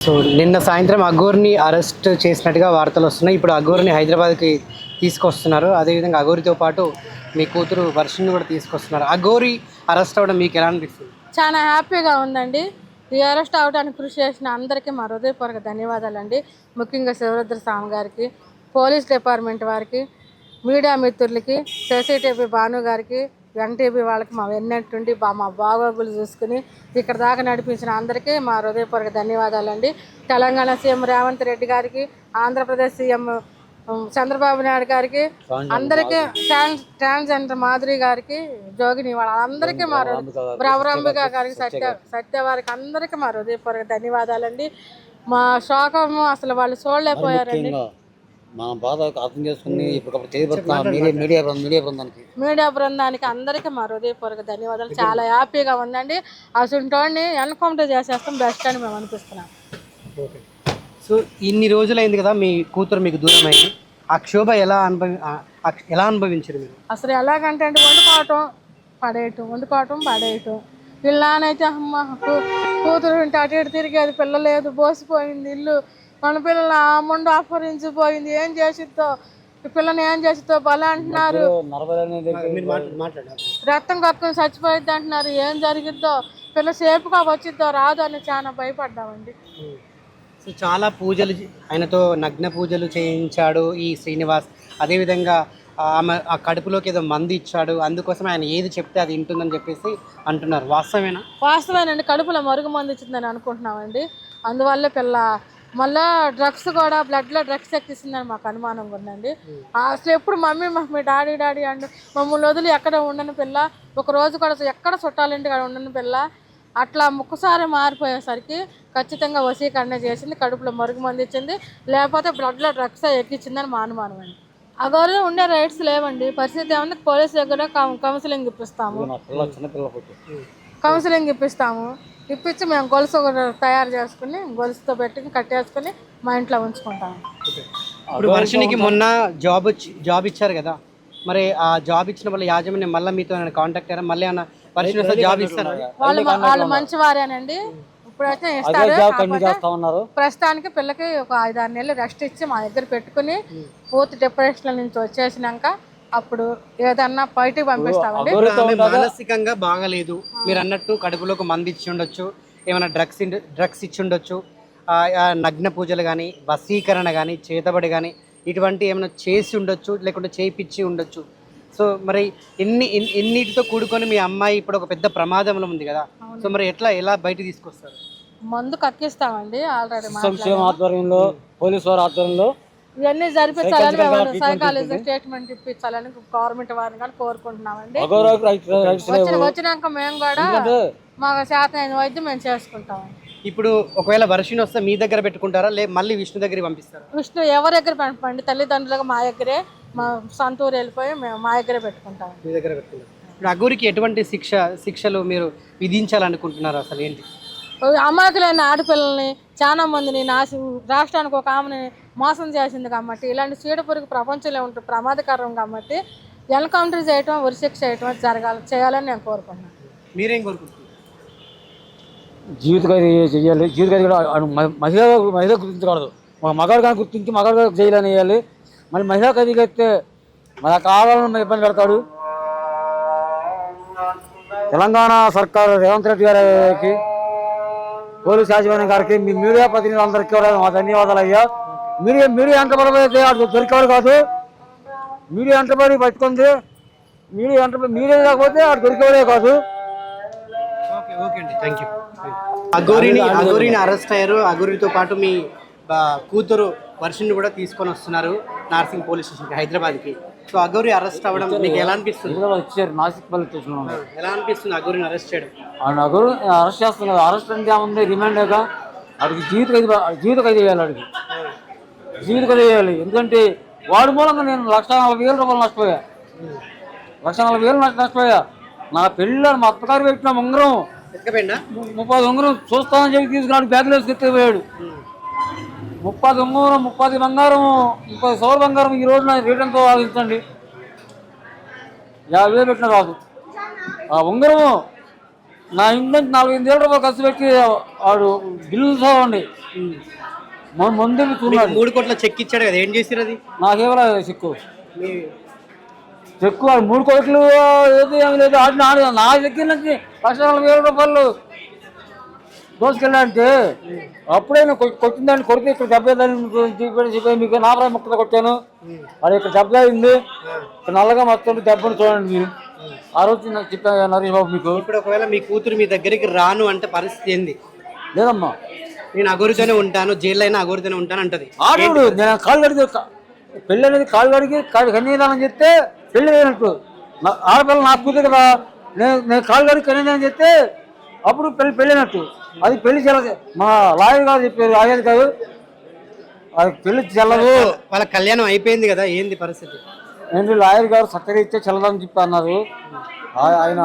So నిన్న సాయంత్రం అఘోర్ని arrest చేసినట్టుగా వార్తలు వస్తున్నాయి. ఇప్పుడు అఘోర్ని హైదరాబాద్కి తీసుకొస్తున్నారు. అదేవిధంగా అఘోరితో పాటు మీ కూతురు వర్షిని కూడా తీసుకొస్తున్నారు. అఘోరి అరెస్ట్ అవ్వడం మీకు ఎలా అనిపిస్తుంది? చాలా హ్యాపీగా ఉందండి. ఈ అరెస్ట్ అవడానికి కృషి చేసిన అందరికీ మా హృదయపూర్వక ధన్యవాదాలండి. ముఖ్యంగా శివరుద్ర స్వామి గారికి పోలీస్ డిపార్ట్మెంట్ వారికి మీడియా మిత్రులకి సీసీటీవీ భాను గారికి ఎన్టీవీ వాళ్ళకి మా వెన్నట్టుండి బా మా బాగోగులు చూసుకుని ఇక్కడ దాకా నడిపించిన అందరికీ మా హృదయపూర్వక ధన్యవాదాలండి. తెలంగాణ సీఎం రేవంత్ రెడ్డి గారికి ఆంధ్రప్రదేశ్ సీఎం చంద్రబాబు నాయుడు గారికి అందరికీ ట్రాన్స్ ట్రాన్స్జెండర్ మాధురి గారికి జోగిని వాళ్ళందరికీ మా బ్రవరంబిక గారికి సత్య సత్య వారికి అందరికీ మా హృదయపూర్వక ధన్యవాదాలండి. మా శోకము అసలు వాళ్ళు చూడలేకపోయారండి. మన బాధ అర్థం చేసుకుని చేయబడుతున్న మీడియా మీడియా మీడియా బృందానికి. మీడియా బృందానికి అందరికీ మా హృదయపూర్వక ధన్యవాదాలు. చాలా హ్యాపీగా ఉందండి. అసలు ఎన్కౌంటర్ చేసేస్తాం బెస్ట్ అని మేము అనిపిస్తున్నాం. సో ఇన్ని రోజులైంది కదా మీ కూతురు మీకు దూరం అయింది. ఆ క్షోభ ఎలా అనుభవి ఎలా అనుభవించారు మీరు? అసలు ఎలాగంటే అంటే వండుకోవటం పడేయటం వండుకోవటం పడేయటం. వీళ్ళ నానైతే అమ్మ కూతురు ఉంటే అటు ఇటు తిరిగేది పిల్ల లేదు బోసిపోయింది ఇల్లు మన పిల్లలు ఆ ముందు అపహరించిపోయింది. ఏం చేసిద్దో? ఈ పిల్లని ఏం చేసిద్దో? బల అంటున్నారు. రక్తం కక్కుని చచ్చిపోయిద్ది అంటున్నారు. ఏం జరిగిద్దో? పిల్ల సేపుగా వచ్చిద్దో? రాదు అని చాలా భయపడ్డామండి. సో చాలా పూజలు ఆయనతో నగ్న పూజలు చేయించాడు ఈ శ్రీనివాస్. అదేవిధంగా ఆమె ఆ కడుపులోకి ఏదో మంది ఇచ్చాడు. అందుకోసం ఆయన ఏది చెప్తే అది వింటుందని చెప్పేసి అంటున్నారు. వాస్తవేనా? వాస్తవేనండి. కడుపులో మరుగు మంది ఇచ్చిందని అనుకుంటున్నామండి. అందువల్ల పిల్ల మళ్ళా డ్రగ్స్ కూడా బ్లడ్లో డ్రగ్స్ ఎక్కిస్తుందని మాకు అనుమానంగా ఉందండి. అసలు ఎప్పుడు mummy mummy daddy daddy and మమ్మల్ని వదిలి ఎక్కడ ఉండని పిల్ల. ఒక రోజు కూడా ఎక్కడ చుట్టాలింటి ఉండని పిల్ల. అట్లా ముక్కసారి మారిపోయేసరికి ఖచ్చితంగా వసీకరణ చేసింది కడుపులో మరుగు మంది ఇచ్చింది. లేకపోతే బ్లడ్లో డ్రగ్స్ ఎక్కించిందని మా అనుమానం అండి. అగోరు ఉండే రైట్స్ లేవండి. పరిస్థితి ఏమన్నా పోలీస్ దగ్గర కౌన్సిలింగ్ ఇప్పిస్తాము. కౌన్సిలింగ్ ఇప్పిస్తాము. ఇప్పించి మేము గొలుసు తయారు చేసుకుని గొలుసుతో పెట్టి కట్టేసుకుని మా ఇంట్లో ఉంచుకుంటాము ఇప్పుడు వర్షనికి మొన్న జాబ్ వచ్చి జాబ్ ఇచ్చారు కదా. మరి ఆ జాబ్ ఇచ్చిన వల్ల యాజమాన్యం మళ్ళీ మీతో కాంటాక్ట్ అయ్యారా? మళ్ళీ ఏమన్నా వర్షం వస్తే జాబ్ ఇస్తారా? వాళ్ళు వాళ్ళు ఇప్పుడైతే ఇస్తారు. కాకపోతే చేస్తా ఉన్నారు. ప్రస్తుతానికి పిల్లకి ఒక ఐదు ఆరు నెలలు రెస్ట్ ఇచ్చి మా దగ్గర పెట్టుకుని పూర్తి డిప్రెషన్ నుంచి వచ్చేసినాక అప్పుడు ఏదన్నా బయటికి పంపిస్తామండి? ఆమె మానసికంగా బాగలేదు. మీరు అన్నట్టు కడుపులోకి మంది ఇచ్చి ఉండొచ్చు. ఏమైనా డ్రగ్స్ డ్రగ్స్ ఇచ్చి ఉండొచ్చు. నగ్న పూజలు కానీ వశీకరణ కానీ చేతబడి కానీ ఇటువంటి ఏమైనా చేసి ఉండొచ్చు లేకుంటే చేయించి ఉండొచ్చు. సో మరి ఎన్ని ఎన్ని- ఎన్నిటితో కూడుకొని మీ అమ్మాయి ఇప్పుడు ఒక పెద్ద ప్రమాదంలో ఉంది కదా? సో మరి ఎట్లా ఎలా బయట తీసుకొస్తారు? మందు కక్కిస్తామండి ఆల్రెడీ సంక్షేమ ఆధ్వర్యంలో పోలీసు వారి ఆధ్వర్యంలో ఇవన్నీ జరిపించాలని మేము సైకాలజీ స్టేట్మెంట్ ఇప్పించాలని గవర్నమెంట్ వారిని కానీ కోరుకుంటున్నామండి. వచ్చిన వచ్చినాక మేము కూడా మాకు శాతం వైద్యం మేము చేసుకుంటామండి ఇప్పుడు ఒకవేళ వర్షం వస్తే మీ దగ్గర పెట్టుకుంటారా? లే మళ్ళీ విష్ణు దగ్గరికి పంపిస్తారా? విష్ణు ఎవరి దగ్గర పంపండి? తల్లిదండ్రులకు మా దగ్గరే మా సొంతూరు వెళ్ళిపోయి మేము మా దగ్గరే పెట్టుకుంటాం. మీ దగ్గర పెట్టుకుంటారు ఇప్పుడు అగూరికి ఎటువంటి శిక్ష శిక్షలు మీరు విధించాలనుకుంటున్నారు అసలు ఏంటి? అమాయకులైన ఆడపిల్లల్ని చాలా మందిని నాశ రాష్ట్రానికి ఒక ఆమెని మోసం చేసింది కాబట్టి ఇలాంటి చీడపురుగు ప్రపంచంలో ఉంటుంది ప్రమాదకరం కాబట్టి ఎన్కౌంటర్ చేయటం ఉరిశిక్ష చేయటం జరగాలి చేయాలని నేను కోరుకుంటున్నాను. మీరేం కోరుకుంటున్నారు? జీవిత ఖైదీ చేయాలి జీవిత ఖైదీ కూడా మహిళ మహిళ గుర్తించకూడదు. ఒక మగాడు కానీ గుర్తించి మగాడు జైలు వేయాలి మళ్ళీ మహిళా ఖైదీకి అయితే మన కావాలని ఇబ్బంది పెడతాడు. తెలంగాణ సర్కారు రేవంత్ రెడ్డి గారికి పోలీస్ యాజమాన్యం గారికి మీ మీడియా ప్రతినిధులందరికీ కూడా మా ధన్యవాదాలు అయ్యా. మీడియా మీడియా ఎంటబడి అయితే అది దొరికేవాడు కాదు. మీడియా ఎంటబడి పట్టుకుంది. మీడియా ఎంట మీడియా లేకపోతే ఆడు దొరికేవాడే కాదు. ఓకే ఓకే అండి. థ్యాంక్ యూ అగోరిని అగోరిని అరెస్ట్ అయ్యారు. అగోరితో పాటు మీ కూతురు వర్షిని కూడా తీసుకొని వస్తున్నారు నార్సింగ్ పోలీస్ స్టేషన్కి హైదరాబాద్కి. సో అగోరి అరెస్ట్ అవ్వడం మీకు ఎలా అనిపిస్తుంది? ఇందులో వచ్చారు నాసిక్ పోలీస్ స్టేషన్లో ఉన్నారు ఎలా అనిపిస్తుంది అగోరిని అరెస్ట్ చేయడం? ఆ నగరు అరెస్ట్ చేస్తున్నారు అరెస్ట్ అంటే ఏముంది? రిమాండ్ అయ్యాక వాడికి జీవిత ఖైదీ జీవిత ఖైదీ వేయాలి వాడికి జీవిత ఖైదీ వేయాలి ఎందుకంటే వాడి మూలంగా నేను లక్ష నలభై వేల రూపాయలు నష్టపోయా. లక్ష నలభై వేలు నష్ట నష్టపోయా. నా పెళ్ళి మా అత్తగారు పెట్టిన ఉంగరం. ఎక్కపోయిందా ము- ముప్పై ఉంగరం చూస్తానని చెప్పి తీసుకున్నాడు బ్యాగ్లో వేసి ఎత్తిపోయాడు ముప్పై ఉంగరం ముప్పై బంగారం ముప్పై సౌర బంగారం ఈ రోజు నా రేట్ ఎంతో ఆలోచించండి యాభై వేలు పెట్టిన రాదు ఆ ఉంగరము నా ఇంట్లో నుంచి నాలుగైదు వేల రూపాయలు ఖర్చు పెట్టి వాడు బిల్లు చూడండి ముందు చూడాలి మూడు కోట్ల చెక్ ఇచ్చాడు కదా ఏం చేసిరు అది? నాకేమరా చెక్కు. చెక్కు వాడు మూడు కోట్లు ఏది ఏమి లేదు ఆడి నా నా దగ్గర నుంచి లక్ష నలభై వేల రూపాయలు దోసుకెళ్ళాలంటే అప్పుడే నేను కొ- కొట్టిందాన్ని కొడితే ఇక్కడ దెబ్బేదాన్ని చెప్పి మీకు నాపరా ముక్కలు కొట్టాను. అది ఇక్కడ దెబ్బ అయింది ఇక్కడ నల్లగా మొత్తం దెబ్బను చూడండి. మీరు ఆ రోజు నాకు చెప్పాను నరేష్ బాబు మీకు. ఇప్పుడు ఒకవేళ మీ కూతురు మీ దగ్గరికి రాను అంటే పరిస్థితి ఏంది? లేదమ్మా. నేను అగోరితోనే ఉంటాను జైల్లో అయినా అగోరితోనే ఉంటాను అంటది. ఆడవుడు నేను కాళ్ళు కడిగి పెళ్ళి అనేది కాళ్ళు కడిగి కాళ్ళు కన్నీదానని చెప్తే పెళ్ళి అయినట్టు నా ఆడపిల్ల నా కూతురు కదా నేను నేను కాళ్ళు కడిగి కన్నీదానని చెప్తే అప్పుడు పెళ్ళి పెళ్ళినట్టు. అది పెళ్ళి చెల్లదు మా లాయర్ గారు చెప్పారు లాయర్ గారు అది పెళ్ళి చెల్లదు. వాళ్ళ కళ్యాణం అయిపోయింది కదా ఏంది పరిస్థితి? ఏంటి లాయర్ గారు ఇస్తే చెల్లదని చెప్పి అన్నారు. ఆ- ఆయన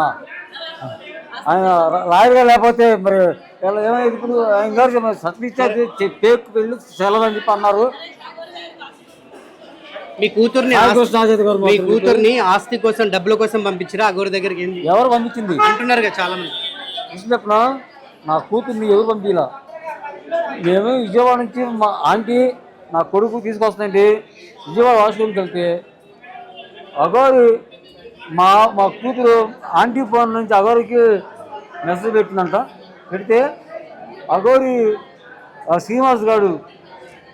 ఆయన లాయర్ గారు లేకపోతే మరి ఏమైంది ఇప్పుడు ఆయన గారు ఇస్తే పేకు పెళ్ళి చెల్లదని చెప్పి అన్నారు. మీ కూతుర్ని గారు మీ కూతుర్ని ఆస్తి కోసం డబ్బుల కోసం పంపించిరా? అగోరి దగ్గరికి ఏంది? ఎవరు పంపించింది? అంటున్నారు కదా చాలా మంది నిజం చెప్పిన నా కూతుర్ని ఎవరు పంపించలా మేము విజయవాడ నుంచి మా ఆంటీ నా కొడుకు తీసుకొస్తుందండి విజయవాడ వాష్రూమ్కి వెళ్తే అగోరి మా మా కూతురు ఆంటీ ఫోన్ నుంచి అగోరికి మెసేజ్ పెట్టిందంట. పెడితే అగోరి ఆ శ్రీనివాస్ గారు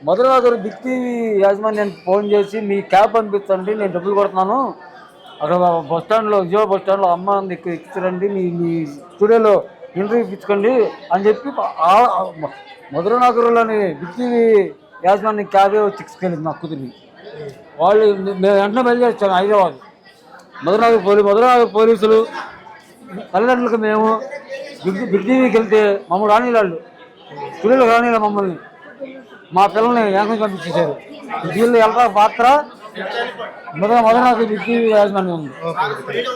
మొదలగా గారు బిగ్ టీవీ యాజమాన్యానికి ఫోన్ చేసి మీ క్యాబ్ పంపించండి నేను డబ్బులు కొడుతున్నాను. అక్కడ బస్ స్టాండ్లో విజయవాడ బస్ స్టాండ్లో అమ్మ ఎక్కించరండి మీ మీ స్టూడియోలో ఇంటర్వ్యూ ఇప్పించుకోండి అని చెప్పి మధుర నగరంలోని బిగ్ యాజమాన్యం క్యాబే తీసుకెళ్ళింది నా కూతురిని. వాళ్ళు మేము వెంటనే బయలుదేరుతాను హైదరాబాద్. మధురనగర్ పోలీ మధురనగర్ పోలీసులు తల్లిదండ్రులకు మేము బిగ్ బిగ్ టీవీకి వెళ్తే మమ్మల్ని రానిలాళ్ళు స్టూడియోలో రానిలా మమ్మల్ని? మా పిల్లల్ని ఏకం పంపించేశారు. వీళ్ళు వెళ్ళరా పాత్ర. మొదల మొదల బిగ్ టీవీ యాజమాన్యం ఉంది